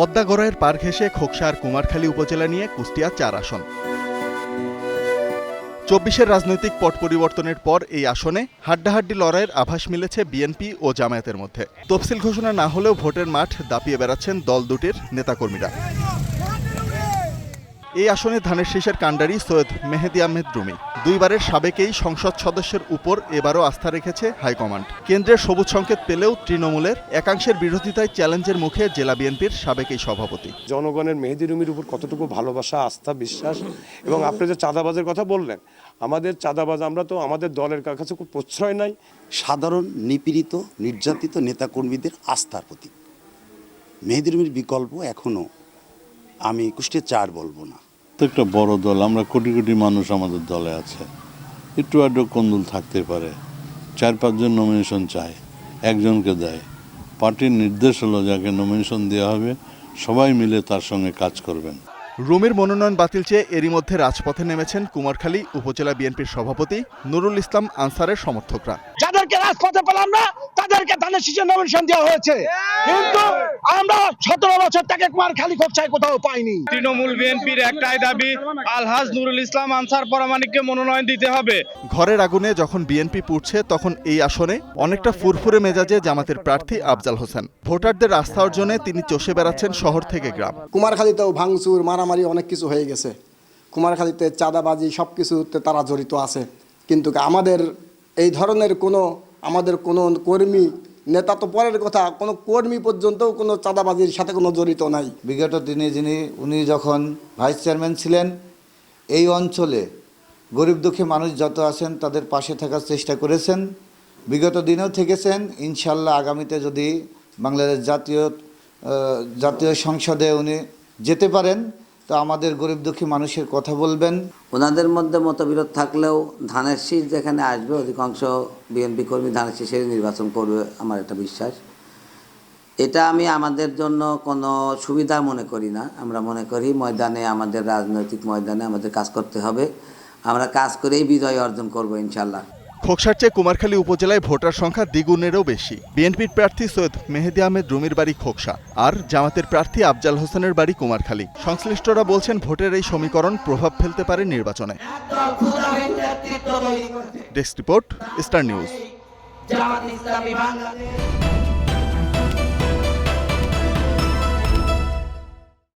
পদ্মা গড়াইয়ের পার ঘেঁষে খোকসা আর কুমারখালী উপজেলা নিয়ে কুষ্টিয়া চার আসন। চব্বিশের রাজনৈতিক পট পরিবর্তনের পর এই আসনে হাড্ডাহাড্ডি লড়াইয়ের আভাস মিলেছে বিএনপি ও জামায়াতের মধ্যে। তফসিল ঘোষণা না হলেও ভোটের মাঠ দাপিয়ে বেড়াচ্ছেন দল দুটির নেতাকর্মীরা। এই আসনে ধানের শীষের কাণ্ডারি সৈয়দ মেহেদি আহমেদ রুমি। দুইবারের সাবেকেই সংসদ সদস্যের উপর এবারও আস্থা রেখেছে হাইকমান্ড। কেন্দ্রের সবুজ সংকেত পেলেও তৃণমূলের একাংশের বিরোধিতায় চ্যালেঞ্জের মুখে জেলা বিএনপির সাবেক এই সভাপতি। জনগণের মেহেদি রুমির উপর কতটুকু ভালোবাসা আস্থা বিশ্বাস এবং আপনি যে চাঁদাবাজের কথা বললেন আমাদের চাঁদাবাজ আমরা তো আমাদের দলের কাছে খুব প্রশ্রয় নাই। সাধারণ নিপীড়িত নির্যাতিত নেতাকর্মীদের আস্থার প্রতীক। মেহেদিরুমির বিকল্প এখনও আমি কুষ্টিয়া চার বলব না। তো একটা বড় দল, আমরা কোটি কোটি মানুষ আমাদের দলে আছে। একটু আড্ডু কন্দুল থাকতে পারে। চার পাঁচজন নমিনেশন চায়, একজনকে দেয়। পার্টির নির্দেশ হলো যাকে নমিনেশন দেওয়া হবে, সবাই মিলে তার সঙ্গে কাজ করবেন। রুমির মনোনয়ন বাতিল চেয়ে এরই মধ্যে রাজপথে নেমেছেন কুমারখালী উপজেলা বিএনপির সভাপতি নুরুল ইসলাম আনসারের সমর্থকরা। যাদেরকে রাজপথে পেলাম না তাদেরকে ধানের শীষের নমিনেশন দেওয়া হয়েছে। কিন্তু আমরা সতেরো বছর থেকে কুমার খালি খোকসায় কোথাও পাইনি। তৃণমূল বিএনপির একটাই দাবি আলহাজ নুরুল ইসলাম আনসার পরামানিককে মনোনয়ন দিতে হবে। ঘরের আগুনে যখন বিএনপি পুড়ছে তখন এই আসনে অনেকটা ফুরফুরে মেজাজে জামাতের প্রার্থী আফজাল হোসেন। ভোটারদের আস্থা অর্জনে তিনি চষে বেড়াচ্ছেন শহর থেকে গ্রাম। কুমারখালীতেও ভাঙচুর মারামারি অনেক কিছু হয়ে গেছে। কুমারখালীতে চাঁদাবাজি সব কিছুতে তারা জড়িত আছে। কিন্তু আমাদের এই ধরনের কোনো আমাদের কোনো কর্মী, নেতা তো পরের কথা, কোনো কর্মী পর্যন্তও কোনো চাঁদাবাজির সাথে কোনো জড়িত নাই। বিগত দিনে যিনি, উনি যখন ভাইস চেয়ারম্যান ছিলেন, এই অঞ্চলে গরিব দুঃখী মানুষ যত আছেন তাদের পাশে থাকার চেষ্টা করেছেন। বিগত দিনেও থেকেছেন। ইনশাল্লাহ আগামীতে যদি বাংলাদেশ জাতীয় জাতীয় সংসদে উনি যেতে পারেন তো আমাদের গরিব দুঃখী মানুষের কথা বলবেন। ওনাদের মধ্যে মতবিরোধ থাকলেও ধানের শীষ যেখানে আসবে, অধিকাংশ বিএনপি কর্মী ধানের শীষের নির্বাচন করবে, আমার একটা বিশ্বাস। এটা আমি আমাদের জন্য কোনো সুবিধা মনে করি না। আমরা মনে করি ময়দানে, আমাদের রাজনৈতিক ময়দানে আমাদের কাজ করতে হবে। আমরা কাজ করেই বিজয় অর্জন করব, ইনশাল্লাহ। খোকসার চেয়ে কুমারখালী উপজেলায় ভোটার সংখ্যা দ্বিগুণেরও বেশি। বিএনপির প্রার্থী সৈয়দ মেহেদি আহমেদ রুমির বাড়ি খোকসা আর জামাতের প্রার্থী আফজাল হোসেনের বাড়ি কুমারখালী। সংশ্লিষ্টরা বলছেন ভোটের এই সমীকরণ প্রভাব ফেলতে পারে নির্বাচনে। Desk report, star news.